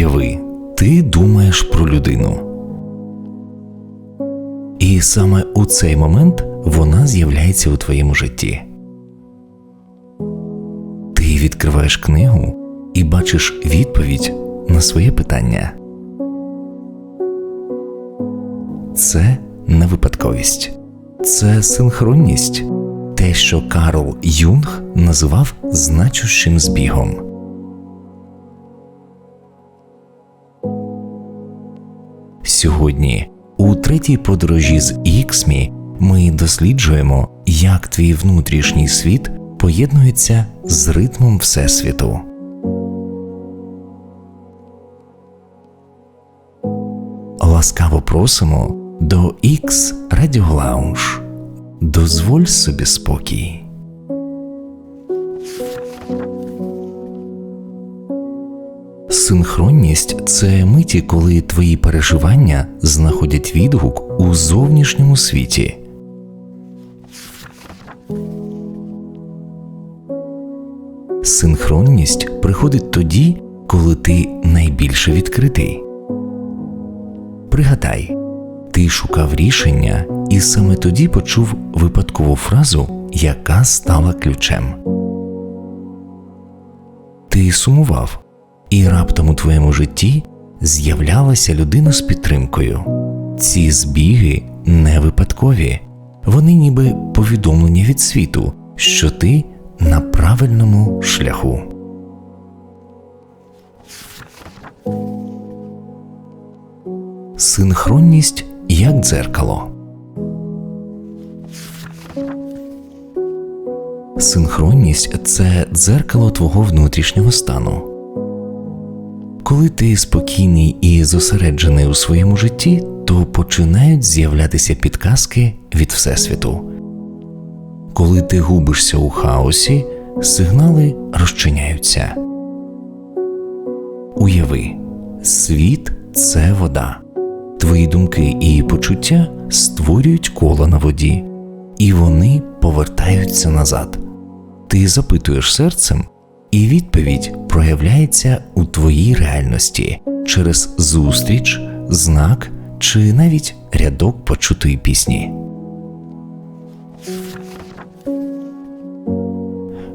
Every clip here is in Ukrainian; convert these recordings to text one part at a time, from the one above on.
Уяви, ти думаєш про людину. І саме у цей момент вона з'являється у твоєму житті. Ти відкриваєш книгу і бачиш відповідь на своє питання. Це не випадковість, це синхронність, те, що Карл Юнг називав значущим збігом. Сьогодні у третій подорожі з Іксмі ми досліджуємо, як твій внутрішній світ поєднується з ритмом Всесвіту. Ласкаво просимо до X Radio Lounge. Дозволь собі спокій. Синхронність це миті, коли твої переживання знаходять відгук у зовнішньому світі. Синхронність приходить тоді, коли ти найбільше відкритий. Пригадай, ти шукав рішення і саме тоді почув випадкову фразу, яка стала ключем. Ти сумував, і раптом у твоєму житті з'являлася людина з підтримкою. Ці збіги не випадкові, вони ніби повідомлення від світу, що ти на правильному шляху. Синхронність як дзеркало. Синхронність це дзеркало твого внутрішнього стану. Коли ти спокійний і зосереджений у своєму житті, то починають з'являтися підказки від Всесвіту. Коли ти губишся у хаосі, сигнали розчиняються. Уяви, світ це вода. Твої думки і почуття створюють коло на воді, і вони повертаються назад. Ти запитуєш серцем, і відповідь проявляється у твоїй реальності через зустріч, знак чи навіть рядок почутої пісні.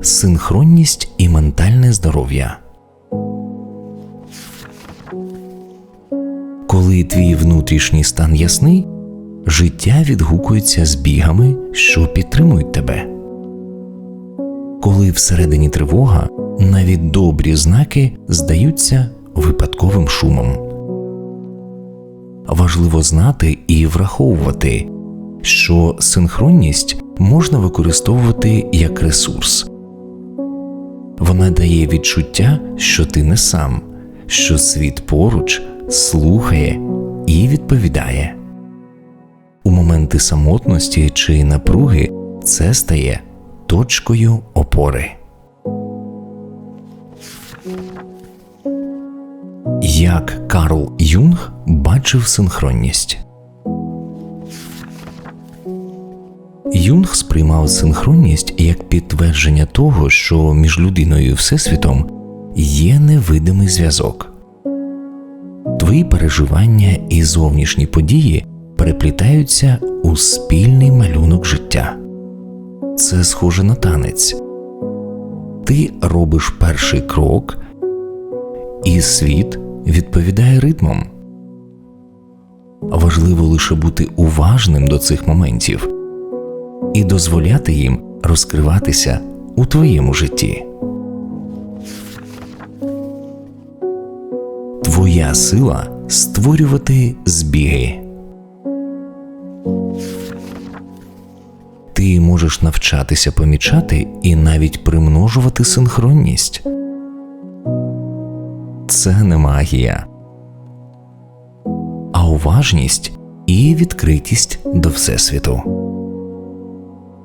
Синхронність і ментальне здоров'я. Коли твій внутрішній стан ясний, життя відгукується збігами, що підтримують тебе. Коли всередині тривога, навіть добрі знаки здаються випадковим шумом. Важливо знати і враховувати, що синхронність можна використовувати як ресурс. Вона дає відчуття, що ти не сам, що світ поруч слухає і відповідає. У моменти самотності чи напруги це стає точкою опори. Як Карл Юнг бачив синхронність. Юнг сприймав синхронність як підтвердження того, що між людиною і Всесвітом є невидимий зв'язок. Твої переживання і зовнішні події переплітаються у спільний малюнок життя. Це схоже на танець. Ти робиш перший крок, і світ відповідає ритмом. Важливо лише бути уважним до цих моментів і дозволяти їм розкриватися у твоєму житті. Твоя сила створювати збіги. Ти можеш навчатися помічати і навіть примножувати синхронність. Це не магія, а уважність і відкритість до Всесвіту.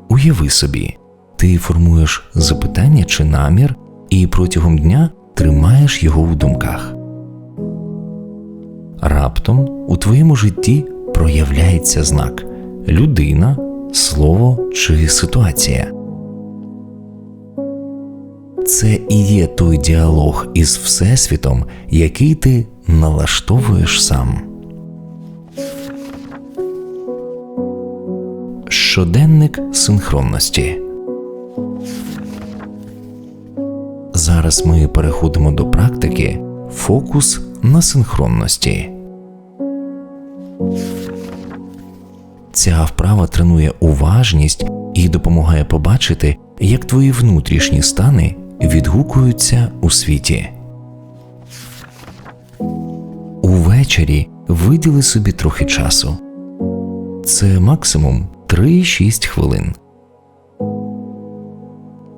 Уяви собі, ти формуєш запитання чи намір, і протягом дня тримаєш його в думках. Раптом у твоєму житті проявляється знак людина, слово чи ситуація. Це і є той діалог із Всесвітом, який ти налаштовуєш сам. Щоденник синхронності. Зараз ми переходимо до практики фокус на синхронності. Ця вправа тренує уважність і допомагає побачити, як твої внутрішні стани відгукуються у світі. Увечері виділи собі трохи часу. Це максимум 3-6 хвилин.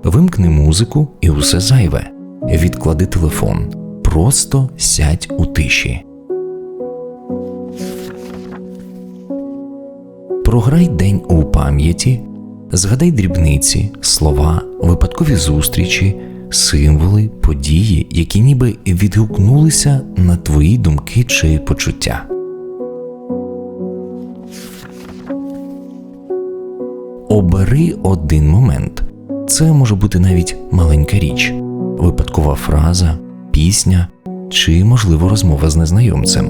Вимкни музику і усе зайве. Відклади телефон. Просто сядь у тиші. Програй день у пам'яті, згадай дрібниці, слова, випадкові зустрічі, символи, події, які ніби відгукнулися на твої думки чи почуття. Обери один момент. Це може бути навіть маленька річ, випадкова фраза, пісня чи, можливо, розмова з незнайомцем.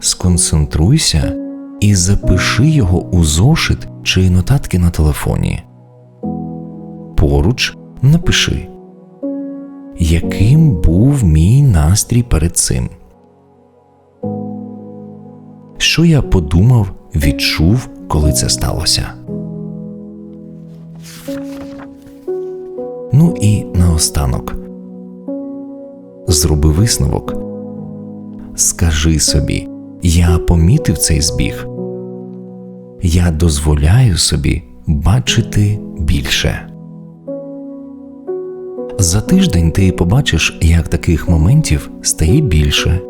Сконцентруйся і запиши його у зошит чи нотатки на телефоні. Поруч напиши, яким був мій настрій перед цим. Що я подумав, відчув, коли це сталося. Ну і наостанок. Зроби висновок. Скажи собі, я помітив цей збіг. Я дозволяю собі бачити більше. За тиждень ти побачиш, як таких моментів стає більше.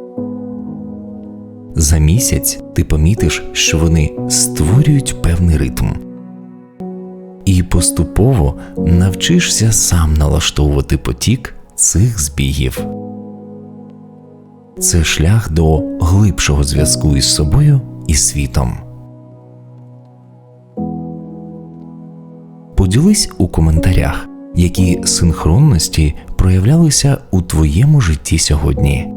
За місяць ти помітиш, що вони створюють певний ритм. І поступово навчишся сам налаштовувати потік цих збігів. Це шлях до глибшого зв'язку із собою і світом. Поділись у коментарях, які синхронності проявлялися у твоєму житті сьогодні.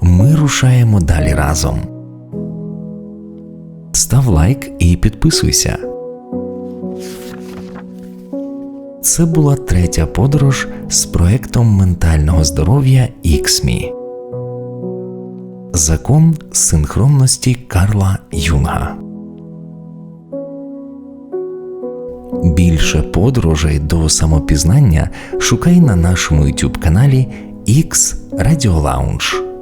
Ми рушаємо далі разом. Став лайк і підписуйся. Це була третя подорож з проектом ментального здоров'я XME. Закон синхронності Карла Юнга. Більше подорожей до самопізнання шукай на нашому YouTube каналі X Radio Lounge.